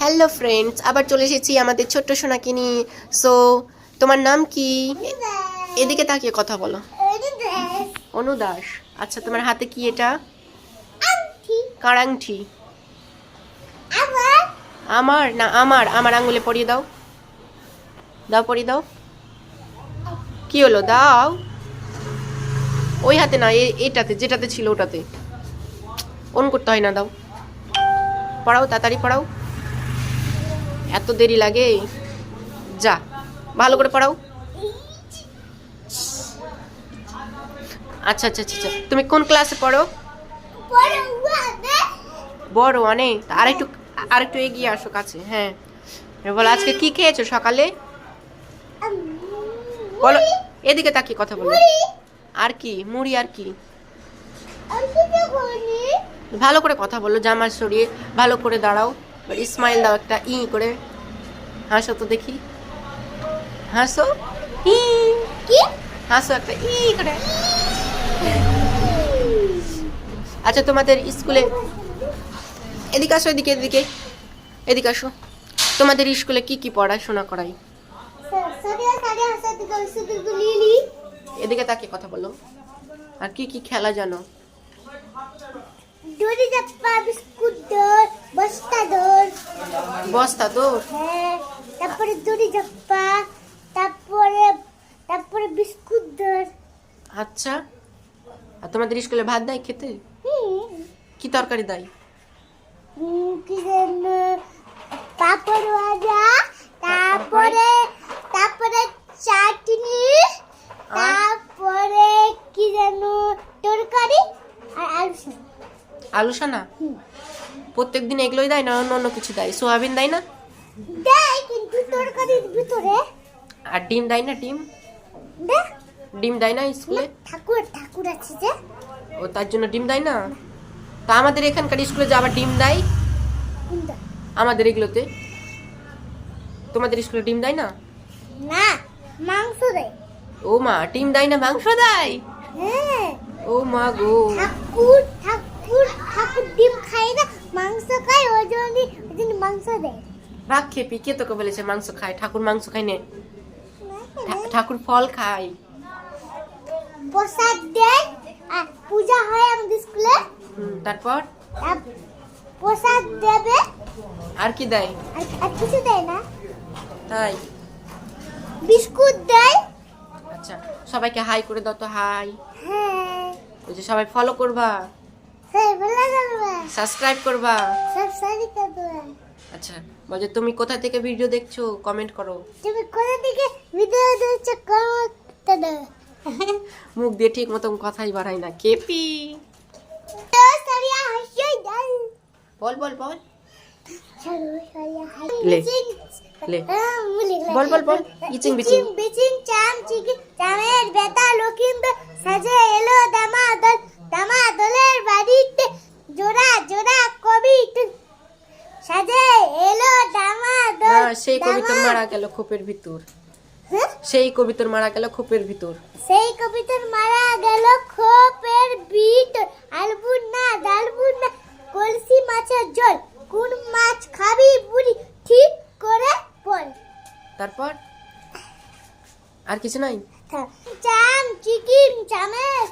Hello friends আবার চলে এসেছি আমাদের ছোট্ট সোনাকে নিয়ে। সো তোমার নাম কি? এদিকে তাকিয়ে কথা বলো। অনু দাস আচ্ছা তোমার হাতে কি এটা? কার আংটি? আমার। না আমার। আমার আঙ্গুলে পরিয়ে দাও। দাও পরিয়ে দাও। কি হলো? দাও। ওই হাতে না এটাতে যেটাতে ছিল ওটাতে। অন করতে হয় না দাও। পড়াও তাড়াতাড়ি পড়াও। এত দেরি লাগে? যা ভালো করে পড়াও। আচ্ছা আচ্ছা আচ্ছা আচ্ছা। তুমি কোন ক্লাসে পড়ো? বড় অনেক আর একটু আর একটু এগিয়ে আসো কাছে হ্যাঁ। বলো আজকে কি খেয়েছো সকালে? বলো এদিকে তাকিয়ে কথা বলো। আর কি মুড়ি আর কি? ভালো করে কথা বলো জামা সরিয়ে ভালো করে দাঁড়াও। স্মাইল দাও একটা ই করে হাসো তো দেখি হাসো ই হাসো একটা ই করে আচ্ছা তোমাদের স্কুলে এদিকে আসো এদিকে এদিকে এদিকে আসো তোমাদের স্কুলে কি কি পড়াশোনা করাই? এদিকে তাকে কথা বলো। আর কি কি খেলা জানো? দড়ি চাপা বিস্কুট বস্তা তো হ্যাঁ তারপরে দড়ি চাপা তারপরে তারপরে বিস্কুট দর আচ্ছা। আর তোমাদের স্কুলে ভাত দেয় খেতে? কি তরকারি দেয়? পাপড় ভাজা তারপরে তারপরে চাটনি তারপরে কি যেন তরকারি আর আলু সেদ্ধ। আলু সানা প্রত্যেক দিন এগুলোই দেয় না? অন্য অন্য কিছু দেয়? সোয়াবিন দেয় না? দেয় কিন্তু তরকারির ভিতরে। আর ডিম দেয় না ডিম? ডিম দেয় না স্কুলে? ঠাকুর ঠাকুর আছে যে। ও তার জন্য ডিম দেয় না? তা আমাদের এখানকার স্কুলে যে আবার ডিম দেয়? আমাদের এগুলোতে। তোমাদের স্কুলে ডিম দেয় না? না মাংস দেয়। ও মা ডিম দেয় না মাংস দেয়? হ্যাঁ। ও মা গো। ঠাকুর ঠাকুর। ঠাকুর ডিম খায় না মাংস খায় ওই জন্য ওই জন্য মাংস দেয় ভাগ খেপি কে তোকে বলেছে মাংস খায় ঠাকুর মাংস খায় নে ঠাকুর ফল খায় প্রসাদ দেয় আর পূজা হয় আমাদের স্কুলে তারপর প্রসাদ দেবে আর কি দেয় আর কিছু দেয় না তাই বিস্কুট দেয় আচ্ছা সবাইকে হাই করে দাও তো হাই হ্যাঁ ওই যে সবাই ফলো করবা সাবস্ক্রাইব করবা। সব সারি করবে। আচ্ছা বলছে তুমি কোথা থেকে ভিডিও দেখছ? কমেন্ট করো। তুমি কোথা থেকে ভিডিও দেখছ? কমেন্ট দাও মুখ দিয়ে ঠিক মতন কথাই বাড়াই না। কেপি বল বল বল। চলো লে, লে। মুলি লে। বল, বল, বল। ইচিং বিচিং। বিচিং চাম চিকি চামের বেতা লক্ষিন্দর সাজে এলো দামাদল। দামাদলের বাড়িতে জোড়া জোড়া কবি সাজে এলো দামাদল না সেই কবিতর মারা গেল খোপের ভিতর। হ্যাঁ? সেই কবিতর মারা গেল খোপের ভিতর। সেই কবিতার মারা গেল খোপের বিট আলবুন না ডালবুন না কলসি মাছের জল কোন মাছ খাবি বুড়ি ঠিক করে বল। তারপর? আর কিছু নাই? চাম চিকিম চামের